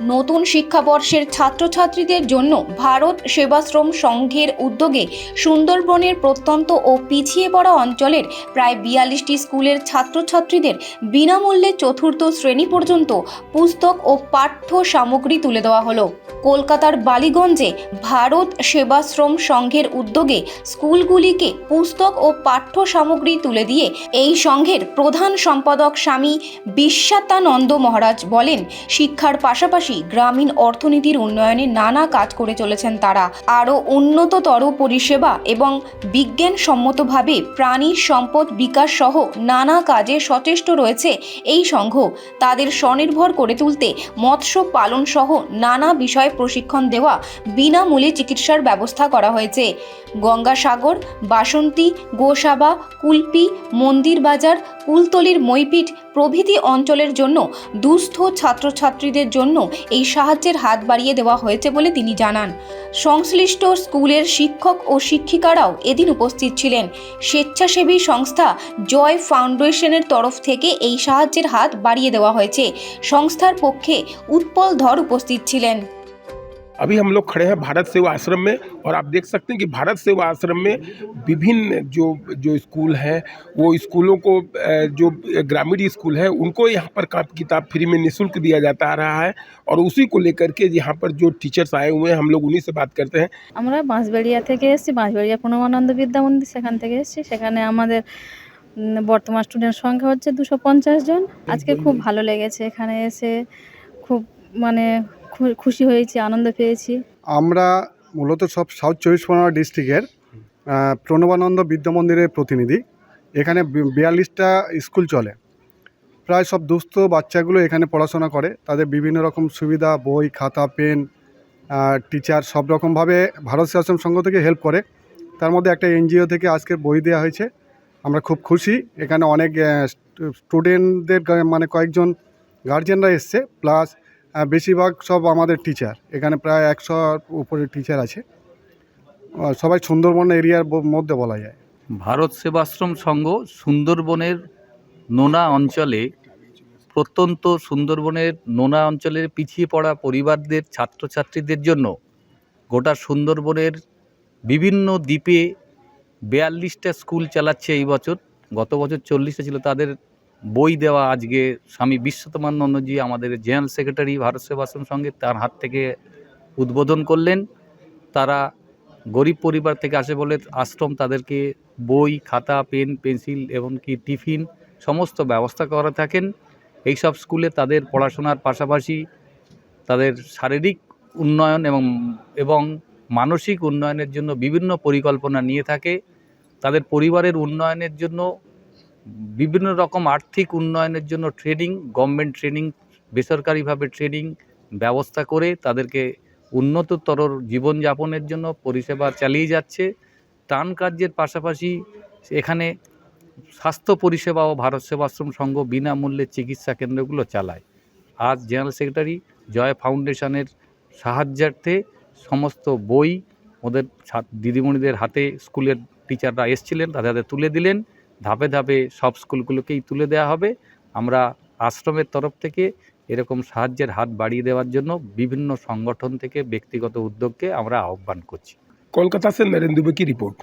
নতুন শিক্ষাবর্ষের ছাত্রছাত্রীদের জন্য ভারত সেবাশ্রম সংঘের উদ্যোগে সুন্দরবনের প্রত্যন্ত ও পিছিয়ে পড়া অঞ্চলের প্রায় বিয়াল্লিশটি স্কুলের ছাত্রছাত্রীদের বিনামূল্যে চতুর্থ শ্রেণি পর্যন্ত পুস্তক ও পাঠ্য সামগ্রী তুলে দেওয়া হলো। কলকাতার বালিগঞ্জে ভারত সেবাশ্রম সংঘের উদ্যোগে স্কুলগুলিকে পুস্তক ও পাঠ্য সামগ্রী তুলে দিয়ে এই সংঘের প্রধান সম্পাদক স্বামী বিশ্বাতানন্দ মহারাজ বলেন, শিক্ষার পাশাপাশি গ্রামীণ অর্থনীতির উন্নয়নে নানা কাজ করে চলেছেন তারা। আরও উন্নততর পরিষেবা এবং বিজ্ঞানসম্মতভাবে প্রাণী সম্পদ বিকাশ সহ নানা কাজে সচেষ্ট রয়েছে এই সংঘ। তাদের স্বনির্ভর করে তুলতে মৎস্য পালন সহ নানা বিষয়ে প্রশিক্ষণ দেওয়া বিনামূল্যে চিকিৎসার ব্যবস্থা করা হয়েছে। গঙ্গাসাগর, বাসন্তী, গোসাবা, কুলপি মন্দির বাজার কুলতলির মইপিঠ প্রভৃতি অঞ্চলের জন্য, দুস্থ ছাত্রছাত্রীদের জন্য এই সাহায্যের হাত বাড়িয়ে দেওয়া হয়েছে বলে তিনি জানান। সংশ্লিষ্ট স্কুলের শিক্ষক ও শিক্ষিকারাও এদিন উপস্থিত ছিলেন। স্বেচ্ছাসেবী সংস্থা জয় ফাউন্ডেশনের তরফ থেকে এই সাহায্যের হাত বাড়িয়ে দেওয়া হয়েছে। সংস্থার পক্ষে উৎপল ধর উপস্থিত ছিলেন। अभी हम लोग खड़े हैं भारत सेवा आश्रम में और आप देख सकते हैं कि भारत सेवा आश्रम में विभिन्न जो जो स्कूल हैं वो स्कूलों को अ, जो ग्रामीण स्कूल है उनको यहाँ पर कापी किताब फ्री में निःशुल्क दिया जाता आ रहा है और उसी को लेकर के यहाँ पर जो टीचर्स आए हुए हैं हम लोग उन्हीं से बात करते हैं আমরা বাঁশবেড়িয়া থেকে এসেছি বাঁশবেড়িয়া প্রণবানন্দ বিদ্যা মন্দির সেখান থেকে এসেছি সেখানে আমাদের উম, বর্তমান স্টুডেন্ট সংখ্যা হচ্ছে দুশো পঞ্চাশ জন আজকে খুব ভালো লেগেছে এখানে এসে খুব মানে খু- খুশি হয়েছি, আনন্দ পেয়েছি। আমরা মূলত সব সাউথ চব্বিশ পরগনা ডিস্ট্রিক্টের প্রণবানন্দ বিদ্যা মন্দিরের প্রতিনিধি। এখানে বিয়াল্লিশটা স্কুল চলে। প্রায় সব দুস্থ বাচ্চাগুলো এখানে পড়াশোনা করে। তাদের বিভিন্ন রকম সুবিধা, বই, খাতা, পেন টিচার সব রকমভাবে ভারত সেবাশ্রম সংঘ থেকে হেল্প করে। তার মধ্যে একটা এনজিও থেকে আজকে বই দেওয়া হয়েছে। আমরা খুব খুশি। এখানে অনেক স্টুডেন্টদের মানে কয়েকজন গার্জেনরা এসছে। প্লাস বেশিরভাগ সব আমাদের টিচার এখানে প্রায় একশোর উপরে টিচার আছে। সবাই সুন্দরবন এরিয়ার মধ্যে বলা যায়। ভারত সেবাশ্রম সংঘ সুন্দরবনের নোনা অঞ্চলে প্রত্যন্ত সুন্দরবনের নোনা অঞ্চলের পিছিয়ে পড়া পরিবারদের, ছাত্রছাত্রীদের জন্য গোটা সুন্দরবনের বিভিন্ন দ্বীপে বিয়াল্লিশটা স্কুল চালাচ্ছে এই বছর। গত বছর চল্লিশটা ছিল, তাদের বই দেওয়া আজকে স্বামী বিশ্বতমানন্দজি আমাদের জেনারেল সেক্রেটারি ভারত সেবাশ্রম সঙ্গে তার হাত থেকে উদ্বোধন করলেন। তারা গরিব পরিবার থেকে আসে বলে আশ্রম তাদেরকে বই, খাতা, পেন, পেন্সিল এমনকি টিফিন সমস্ত ব্যবস্থা করে থাকেন। এইসব স্কুলে তাদের পড়াশোনার পাশাপাশি তাদের শারীরিক উন্নয়ন এবং এবং মানসিক উন্নয়নের জন্য বিভিন্ন পরিকল্পনা নিয়ে থাকে। তাদের পরিবারের উন্নয়নের জন্য বিভিন্ন রকম আর্থিক উন্নয়নের জন্য ট্রেনিং গভর্নমেন্ট ট্রেনিং বেসরকারিভাবে ট্রেনিং ব্যবস্থা করে তাদেরকে উন্নততর জীবনযাপনের জন্য পরিষেবা চালিয়ে যাচ্ছে। ত্রাণ কার্যের পাশাপাশি এখানে স্বাস্থ্য পরিষেবা ও ভারত সেবাশ্রম সংঘ বিনামূল্যে চিকিৎসা কেন্দ্রগুলো চালায়। আজ জেনারেল সেক্রেটারি জয় ফাউন্ডেশনের সাহায্যার্থে সমস্ত বই ওদের দিদিমণিদের হাতে স্কুলের টিচাররা এসছিলেন, তাদের হাতে তুলে দিলেন। ধাপে ধাপে সব স্কুলগুলোকেই তুলে দেওয়া হবে। আমরা আশ্রমের তরফ থেকে এরকম সাহায্যের হাত বাড়িয়ে দেওয়ার জন্য বিভিন্ন সংগঠন থেকে ব্যক্তিগত উদ্যোগকে আমরা আহ্বান করছি। কলকাতা সে নরেন্দ্র রিপোর্ট?